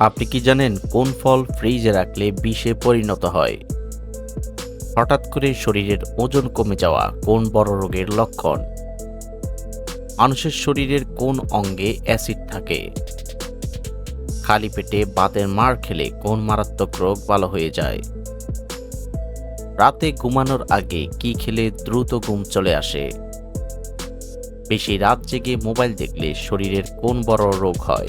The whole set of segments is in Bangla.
আপনি কি জানেন কোন ফল ফ্রিজে রাখলে বিষে পরিণত হয়? হঠাৎ করে শরীরের ওজন কমে যাওয়া কোন বড় রোগের লক্ষণ? মানুষের শরীরের কোন অঙ্গে অ্যাসিড থাকে? খালি পেটে বাতের মার খেলে কোন মারাত্মক রোগ ভালো হয়ে যায়? রাতে ঘুমানোর আগে কি খেলে দ্রুত ঘুম চলে আসে? বেশি রাত জেগে মোবাইল দেখলে শরীরের কোন বড় রোগ হয়?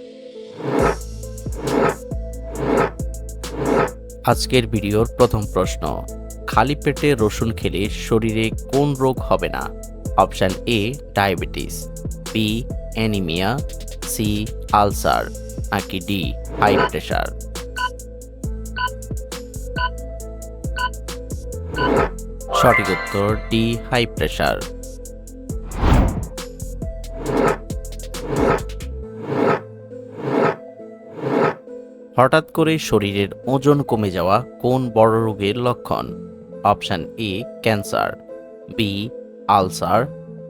আজকের ভিডিওর প্রথম প্রশ্ন, খালি পেটে রসুন খেলে শরীরে কোন রোগ হবে না? Option A, diabetes, B, anaemia, C, ulcer, নাকি ডি, হাই প্রেশার সঠিক উত্তর, ডি, হাই প্রেশার হঠাৎ করে শরীরের ওজন কমে যাওয়া কোন বড় রোগের লক্ষণ? Option A, cancer, B, ulcer,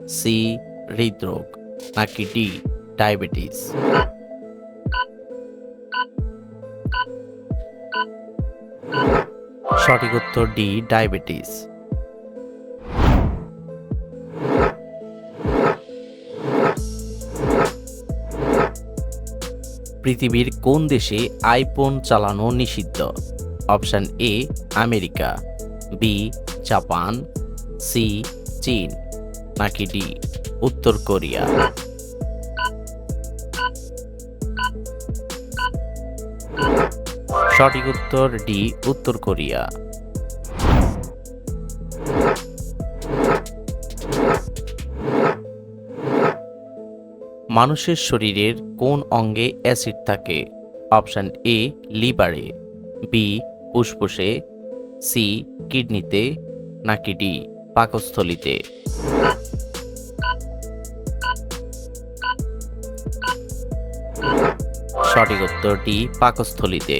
C, হৃদরোগ, নাকি ডি, ডায়াবেটিস? সঠিক উত্তর ডি, ডায়াবেটিস। পৃথিবীর কোন দেশে আইফোন চালানো নিষিদ্ধ? Option A, America. B, Japan. C, চীন। নাকি ডি, উত্তর কোরিয়া? সঠিক উত্তর ডি, উত্তর কোরিয়া। মানুষের শরীরের কোন অঙ্গে অ্যাসিড থাকে? অপশান এ, লিভারে, বি, ফুসফুসে, সি, কিডনিতে, নাকি ডি, পাকস্থলিতে? সঠিক উত্তরটি পাকস্থলিতে।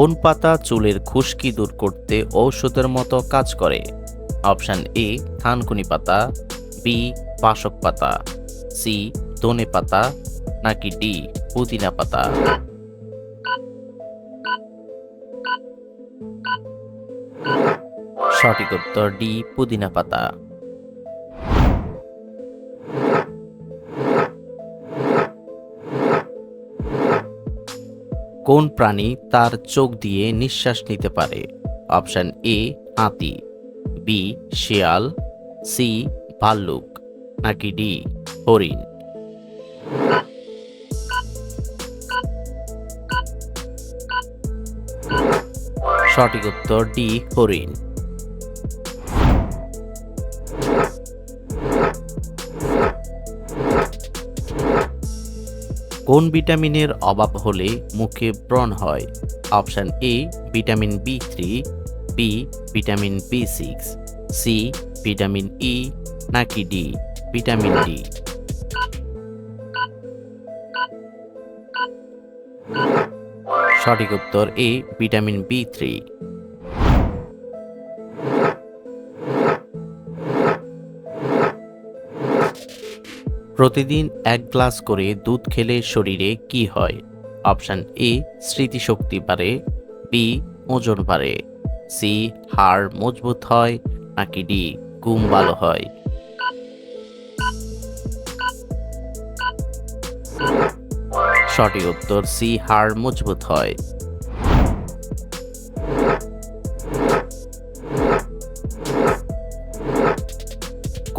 কোন পাতা চুলের খুশকি দূর করতে ঔষধের মতো কাজ করে। অপশান এ, থানকুনি পাতা, বি বাসক পাতা, সি, ধনে পাতা, নাকি ডি, পুদিনা পাতা। সঠিক উত্তর ডি, পুদিনা পাতা। কোন প্রাণী তার চোখ দিয়ে নিঃশ্বাস নিতে পারে? অপশান এ, হাতি, বি, শিয়াল, সি, ভাল্লুক, নাকি ডি, হরিণ? সঠিক উত্তর ডি, হরিণ। কোন ভিটামিনের অভাব হলে মুখে ব্রণ হয়? Option A, vitamin B three, B, vitamin B six, C, vitamin E, নাকি ডি, ভিটামিন ডি। সঠিক উত্তর এ, ভিটামিন বি থ্রি। প্রতিদিন এক গ্লাস করে দুধ খেলে শরীরে কি হয়? অপশান এ, স্মৃতিশক্তি বাড়ে। বি, ওজন বাড়ে। সি, হাড় মজবুত হয়, নাকি ডি, ঘুম ভালো হয়? সঠিক উত্তর, সি, হাড় মজবুত হয়।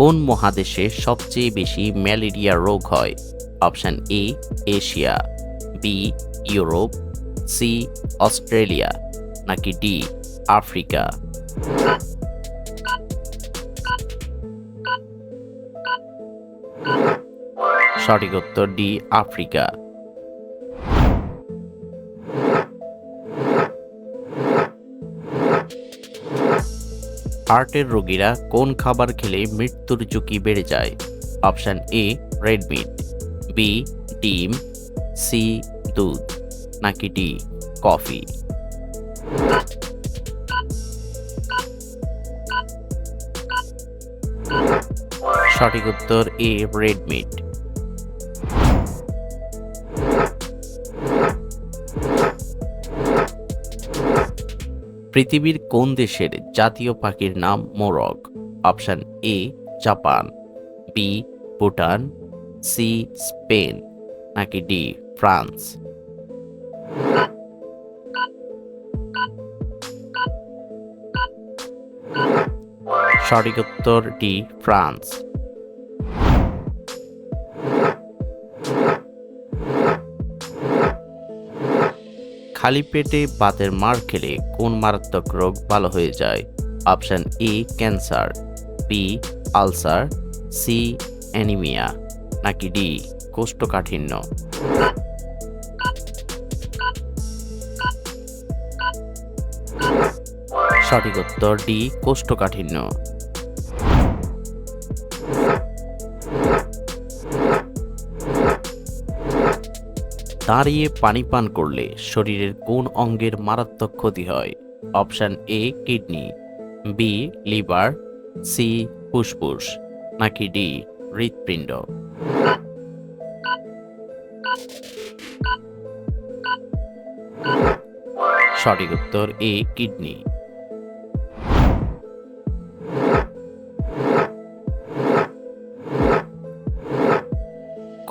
কোন মহাদেশে সবচেয়ে বেশি ম্যালেরিয়া রোগ হয়? Option A, Asia, B, Europe, C, Australia, নাকি ডি, আফ্রিকা? সঠিক উত্তর ডি, আফ্রিকা। হার্টের রোগীরা কোন খাবার খেলে মৃত্যুর ঝুঁকি বেড়ে যায়? Option A red meat B ডিম. সি দুধ. নাকি ডি কফি সঠিক উত্তর এ রেড মিট পৃথিবীর কোন দেশের জাতীয় পাখির নাম মোরগ? Option A, Japan, B, Bhutan, C, Spain, নাকি ডি, ফ্রান্স? সঠিক উত্তর ডি, ফ্রান্স। খালি পেটে বাতের মার খেলে কোন মারাত্মক রোগ ভালো হয়ে যায়? Option A, cancer B ulcer C anaemia, নাকি ডি, কোষ্ঠকাঠিন্য? সঠিক উত্তর ডি, কোষ্ঠকাঠিন্য। দাঁড়িয়ে পানি পান করলে শরীরের কোন অঙ্গের মারাত্মক ক্ষতি হয়? Option A, kidney. B, liver. C, ফুসফুস। নাকি ডি, হৃৎপিণ্ড। সঠিক উত্তর এ, কিডনি।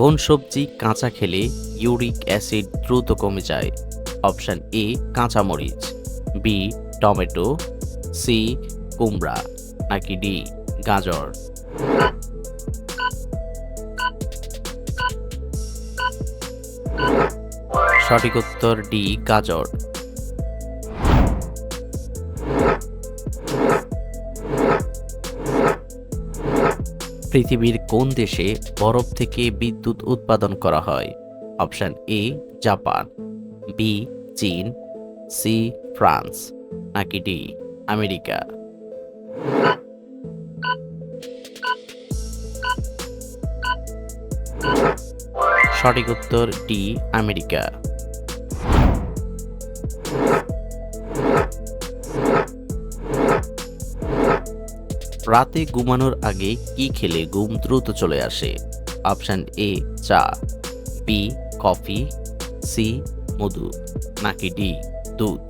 কোন সবজি কাঁচা খেলে ইউরিক অ্যাসিড দ্রুত কমে যায়? অপশান এ, কাঁচামরিচ। B, tomato. সি, কুমড়া। নাকি ডি, গাজর? সঠিক উত্তর ডি, গাজর। পৃথিবীর কোন দেশে বরফ থেকে বিদ্যুৎ উৎপাদন করা হয়? Option A, Japan. বি, চীন। C, France. নাকি ডি, আমেরিকা? সঠিক উত্তর ডি, আমেরিকা। রাতে ঘুমানোর আগে কি খেলে ঘুম দ্রুত চলে আসে? অপশান এ, চা। B coffee. সি মধু। নাকি ডি দুধ?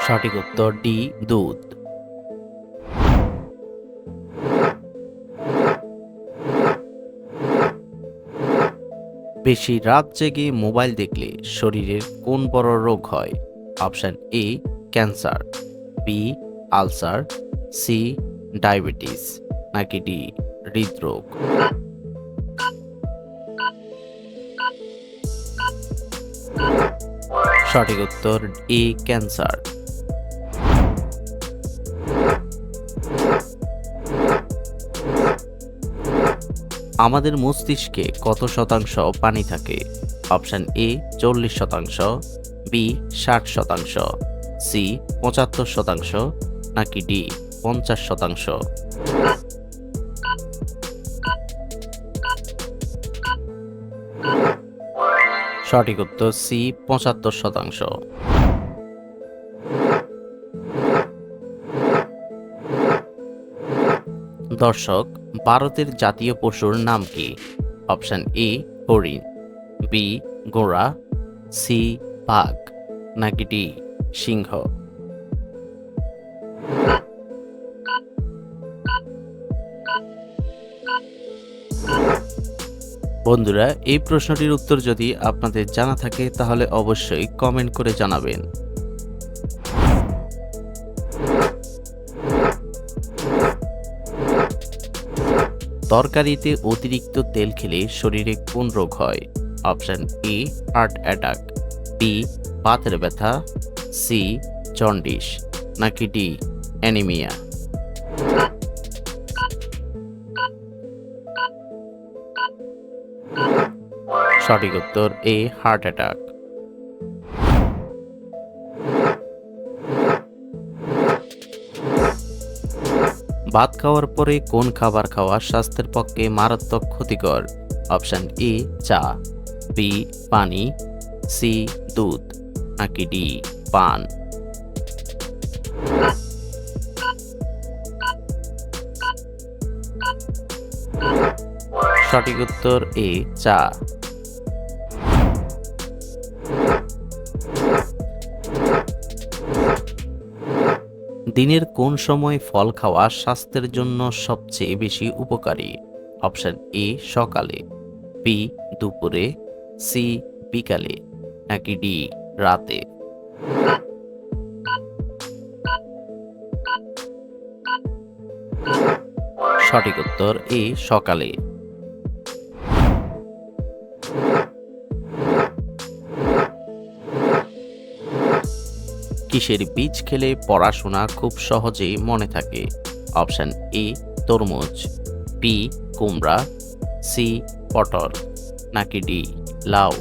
সঠিক উত্তর ডি দুধ। বেশি রাত জেগে মোবাইল দেখলে শরীরের কোন বড় রোগ হয়? Option A, cancer, B, ulcer, C, diabetes, নাকি ডি, হৃদরোগ। সঠিক উত্তর এ, ক্যান্সার। আমাদের মস্তিষ্কে কত শতাংশ পানি থাকে? অপশন এ চল্লিশ শতাংশ বি ষাট শতাংশ সি পঁচাত্তর শতাংশ, নাকি ডি পঞ্চাশ শতাংশ? সঠিক উত্তর সি পঁচাত্তর শতাংশ। দর্শক, ভারতের জাতীয় পশুর নাম কি? অপশন এ, হরিণ, বি, ঘোড়া, সি, বাঘ, নাকি ডি, সিংহ? বন্ধুরা, এই প্রশ্নটির উত্তর যদি আপনাদের জানা থাকে, তাহলে অবশ্যই কমেন্ট করে জানাবেন। তরকারিতে অতিরিক্ত তেল খেলে শরীরে কোন রোগ হয়? Option A, heart attack, B পাতের ব্যথা, সি, জন্ডিস, নাকি ডি, অ্যানিমিয়া। সঠিক উত্তর এ, হার্ট অ্যাটাক। ভাত খাওয়ার পরে কোন খাবার খাওয়া স্বাস্থ্যের পক্ষে মারাত্মক ক্ষতিকর? অপশান এ, চা। বি, পানি। সি, দুধ। নাকি ডি, পান। সঠিক উত্তর এ, চা। দিনের কোন সময় ফল খাওয়া স্বাস্থ্যের জন্য সবচেয়ে বেশি উপকারী? অপশান এ, সকালে। বি দুপুরে। সি বিকালে। নাকি ডি রাতে। সঠিক উত্তর এ, সকালে। কিসের বীজ খেলে পড়াশোনা খুব সহজেই মনে থাকে? অপশন এ, তরমুজ বি কুমড়া সি পটল, নাকি ডি লাউ?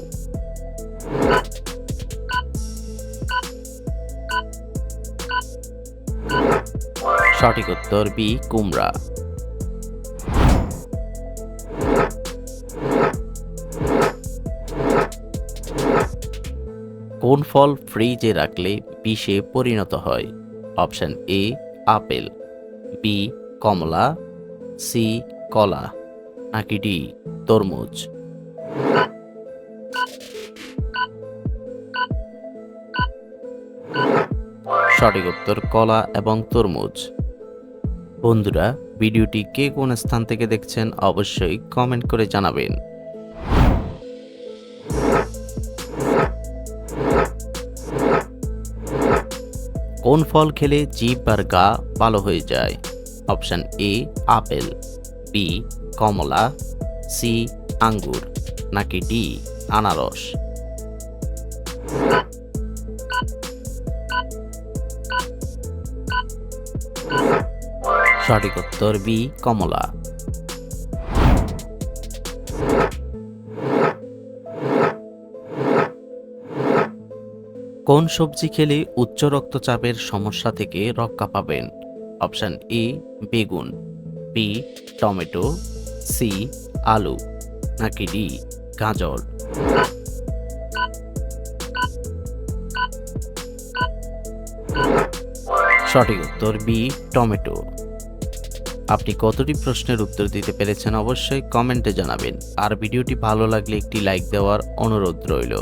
সঠিক উত্তর বি কুমড়া। কোন ফল ফ্রিজে রাখলে বিষে পরিণত হয়? Option A, apple. বি কমলা। সি কলা। নাকি ডি, তরমুজ? সঠিক উত্তর কলা এবং তরমুজ। বন্ধুরা, ভিডিওটি কে কোন স্থান থেকে দেখছেন অবশ্যই কমেন্ট করে জানাবেন। কোন ফল খেলে জিভ আর গা ভালো হয়ে যায়? অপশন এ, আপেল বি কমলা সি আঙ্গুর, নাকি ডি, আনারস? সঠিক উত্তর বি, কমলা। কোন সবজি খেলে উচ্চ রক্তচাপের সমস্যা থেকে রক্ষা পাবেন? অপশান এ, বেগুন, বি, টমেটো, সি, আলু, নাকি ডি, গাজর? সঠিক উত্তর বি, টমেটো। আপনি কতটি প্রশ্নের উত্তর দিতে পেরেছেন অবশ্যই কমেন্টে জানাবেন। আর ভিডিওটি ভালো লাগলে একটি লাইক দেওয়ার অনুরোধ রইল।